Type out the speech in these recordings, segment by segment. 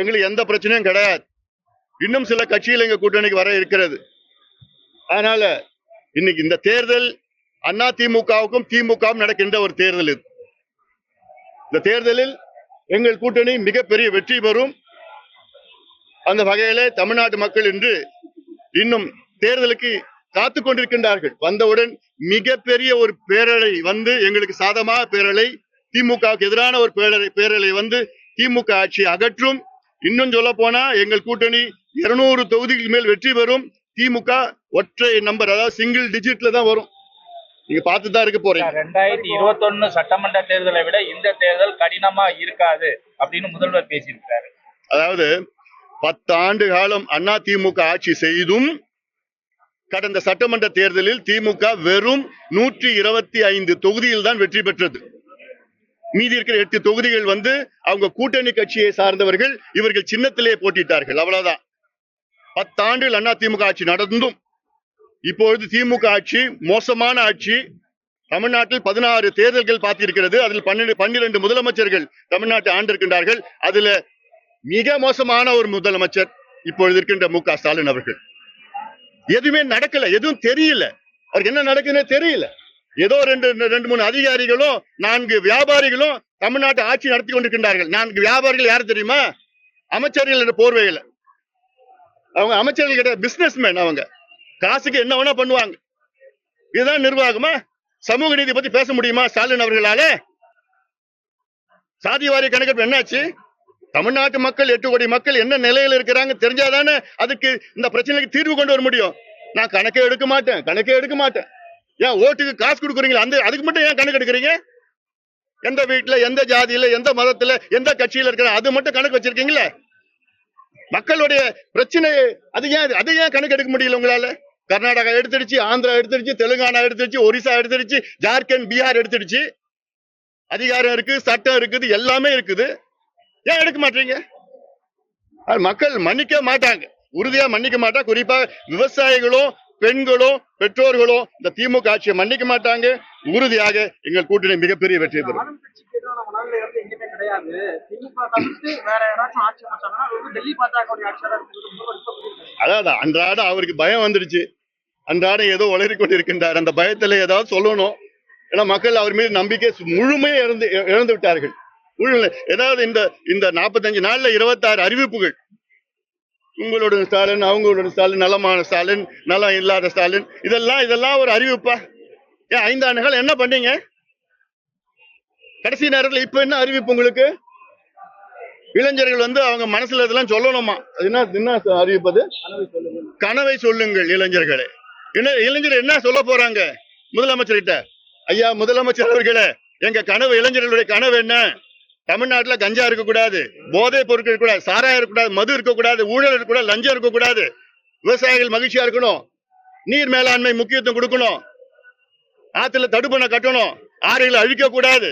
எங்களுக்கு எந்த பிரச்சனையும் கிடையாது. இன்னும் சில கட்சிகள் எங்க கூட்டணிக்கு வர இருக்கிறது. அதனால இன்னைக்கு இந்த தேர்தல் அண்ணா திமுகவுக்கும் திமுகவும் நடக்கின்ற ஒரு தேர்தல் இது. இந்த தேர்தலில் எங்கள் கூட்டணி மிகப்பெரிய வெற்றி பெறும். அந்த வகையிலே தமிழ்நாட்டு மக்கள் இன்று இன்னும் தேர்தலுக்கு காத்து கொண்டிருக்கின்றார்கள். வந்தவுடன் மிகப்பெரிய ஒரு பேரலை வந்து எங்களுக்கு சாதமாக பேரலை திமுகவுக்கு எதிரான ஒரு பேரலை பேரலை வந்து திமுக ஆட்சி அகற்றும். இன்னும் சொல்ல போனா எங்கள் கூட்டணி இருநூறு தொகுதிகள் மேல் வெற்றி பெறும். திமுக ஒற்றை நம்பர் அதாவது சிங்கிள் டிஜிட்ல தான் வரும். நீங்க பார்த்து தான் இருக்க போறீங்க. ரெண்டாயிரத்தி இருபத்தொன்னு சட்டமன்ற தேர்தலை விட இந்த தேர்தல் கடினமா இருக்காது அப்படின்னு முதல்வர் பேசியிருக்காரு அதாவது பத்து ஆண்டு காலம் அண்ணா திமுக ஆட்சி செய்தும் கடந்த சட்டமன்ற தேர்தலில் திமுக வெறும் நூற்றி இருபத்தி ஐந்து தொகுதியில் தான் வெற்றி பெற்றது. மீதி இருக்கிற எட்டு தொகுதிகள் வந்து அவங்க கூட்டணி கட்சியை சார்ந்தவர்கள் இவர்கள் சின்னத்திலே போட்டிட்டார்கள் அவ்வளவுதான். பத்தாண்டுகள் அண்ணா திமுக ஆட்சி நடந்தும் இப்பொழுது திமுக ஆட்சி மோசமான ஆட்சி. தமிழ்நாட்டில் பதினாறு தேர்தல்கள் பார்த்திருக்கிறது. அதில் பன்னெண்டு பன்னிரண்டு முதலமைச்சர்கள் தமிழ்நாட்டை ஆண்டிருக்கின்றார்கள். அதுல மிக மோசமான ஒரு முதலமைச்சர் இப்பொழுது இருக்கின்ற மு க ஸ்டாலின் அவர்கள். எதுவுமே நடக்கல எதுவும் தெரியல. அவருக்கு என்ன நடக்குதுன்னே தெரியல. ஏதோ ரெண்டு ரெண்டு மூணு அதிகாரிகளும் நான்கு வியாபாரிகளும் தமிழ்நாட்டை ஆட்சி நடத்தி கொண்டிருக்கின்றார்கள். நான்கு வியாபாரிகள் யார் தெரியுமா? அமைச்சர்கள் என்ற போர்வையில். அவங்க அமைச்சர்கள் கிட்ட பிசினஸ் மேன் அவங்க. காசுக்கு என்ன வேணா பண்ணுவாங்க. இதுதான் நிர்வாகமா? சமூக நீதி பத்தி பேச முடியுமா ஸ்டாலின் அவர்களால? சாதிவாரி கணக்கெடுப்பு என்னாச்சு? தமிழ்நாட்டு மக்கள் எட்டு கோடி மக்கள் என்ன நிலையில இருக்கிறாங்க தெரிஞ்சாதானே அதுக்கு இந்த பிரச்சனைக்கு தீர்வு கொண்டு வர முடியும். நான் கணக்கே எடுக்க மாட்டேன் கணக்கே எடுக்க மாட்டேன். ஏன் ஓட்டுக்கு காசு கொடுக்குறீங்களா? அந்த அதுக்கு மட்டும் ஏன் கணக்கு எடுக்கிறீங்க? எந்த வீட்டுல எந்த ஜாதியில எந்த மதத்துல எந்த கட்சியில இருக்கிற அது மட்டும் கணக்கு வச்சிருக்கீங்களா? மக்களுடைய பிரச்சனை அது ஏன் அது ஏன் கணக்கு எடுக்க முடியல உங்களால? கர்நாடகா எடுத்துடுச்சு ஆந்திரா எடுத்துடுச்சு தெலுங்கானா எடுத்துடுச்சு ஒரிசா எடுத்துடுச்சு ஜார்க்கண்ட் பீகார் எடுத்துடுச்சு. அதிகாரம் இருக்கு சட்டம் இருக்குது எல்லாமே இருக்குது. ஏன் எடுக்க மாட்டீங்க? அது மக்கள் மன்னிக்க மாட்டாங்க. உறுதியா மன்னிக்க மாட்டா. குறிப்பா விவசாயிகளும் பெண்களும் பெற்றோர்களும் இந்த திமுக ஆட்சியை மன்னிக்க மாட்டாங்க. உறுதியாக எங்கள் கூட்டணி மிகப்பெரிய வெற்றி பெறும். அதாவது அன்றாடம் அவருக்கு பயம் வந்துடுச்சு அன்றாடம் ஏதோ உளறி கொண்டிருக்கின்றார் அந்த பயத்துல ஏதாவது சொல்லணும். ஏன்னா மக்கள் அவர் மீது நம்பிக்கை முழுமையா இழந்து இழந்து விட்டார்கள். ஏதாவது இந்த இந்த நாற்பத்தஞ்சு நாள்ல இருபத்தாறு அறிவிப்புகள். உங்களோட ஸ்டாலின் அவங்களோட ஸ்டாலின் நலமான ஸ்டாலின் நலம் இல்லாத ஸ்டாலின். இதெல்லாம் இதெல்லாம் ஒரு அறிவிப்பா. ஏன் ஐந்து ஆண்டுகள் என்ன பண்ணீங்க? கடைசி நேரத்துல இப்ப என்ன அறிவிப்பு உங்களுக்கு? இளைஞர்கள் வந்து அவங்க மனசுல இதெல்லாம் சொல்லணுமா? அது என்ன என்ன அறிவிப்பது கனவை சொல்லுங்கள். இளைஞர்களே. இள- இளைஞர் என்ன சொல்ல போறாங்க? முதலமைச்சர்கிட்ட. ஐயா முதலமைச்சர் அவர்களே எங்க கனவு இளைஞர்களுடைய கனவு என்ன? தமிழ்நாட்டுல கஞ்சா இருக்கக்கூடாது போதைப் பொருட்கள் இருக்கக்கூடாது சாராயம் இருக்கக்கூடாது மது இருக்கக்கூடாது ஊழல் இருக்கக்கூடாது லஞ்சம் இருக்கக்கூடாது. விவசாயிகள் மகிழ்ச்சியா இருக்கணும். நீர் மேலாண்மை முக்கியத்துவம் கொடுக்கணும். ஆற்றுல தடுப்பணை கட்டணும். ஆறுகளை அழிக்க கூடாது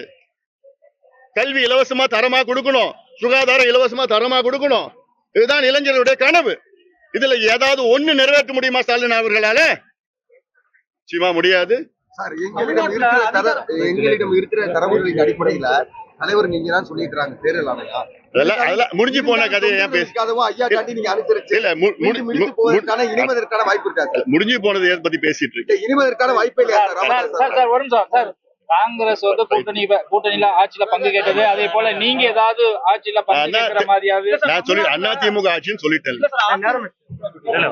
கல்வி இலவசமா தரமா கொடுக்கணும். சுகாதாரம் இலவசமா தரமா கொடுக்கணும். இதுதான் இளைஞர்களுடைய கனவு. இதுல ஏதாவது ஒண்ணு நிறைவேற்ற முடியுமா ஸ்டாலின் அவர்களால? நிச்சயமா முடியாது. சார் எங்களிடம் இருக்கிற எங்களிடம் இருக்கிற தரவுகளின் அடிப்படையில தலைவர் நீங்க தான் சொல்லிக்கிறாங்க தேர்தல் ஆணையா அதெல்லாம் அதெல்லாம் முடிஞ்சு போன கதையை ஏன் பேச இருக்காதவும் ஐயா காட்டி நீங்க அனுசரிச்சு இல்ல இனிமதற்கான வாய்ப்பு இருக்கா சார்? முடிஞ்சு போனது எதை பத்தி பேசிட்டு இருக்கு இனிமதற்கான வாய்ப்பே இல்லையா ஒரு நிமிஷம் சார். காங்கிரஸ் வந்து கூட்டணி கூட்டணியில ஆட்சியில பங்கு கேட்டது. அதே போல நீங்க ஏதாவது ஆட்சியில பங்கு கேட்கிற மாதிரியாவது நான் சொல்லி அண்ணா திமுக ஆட்சின்னு சொல்லிட்டேன். நேரம்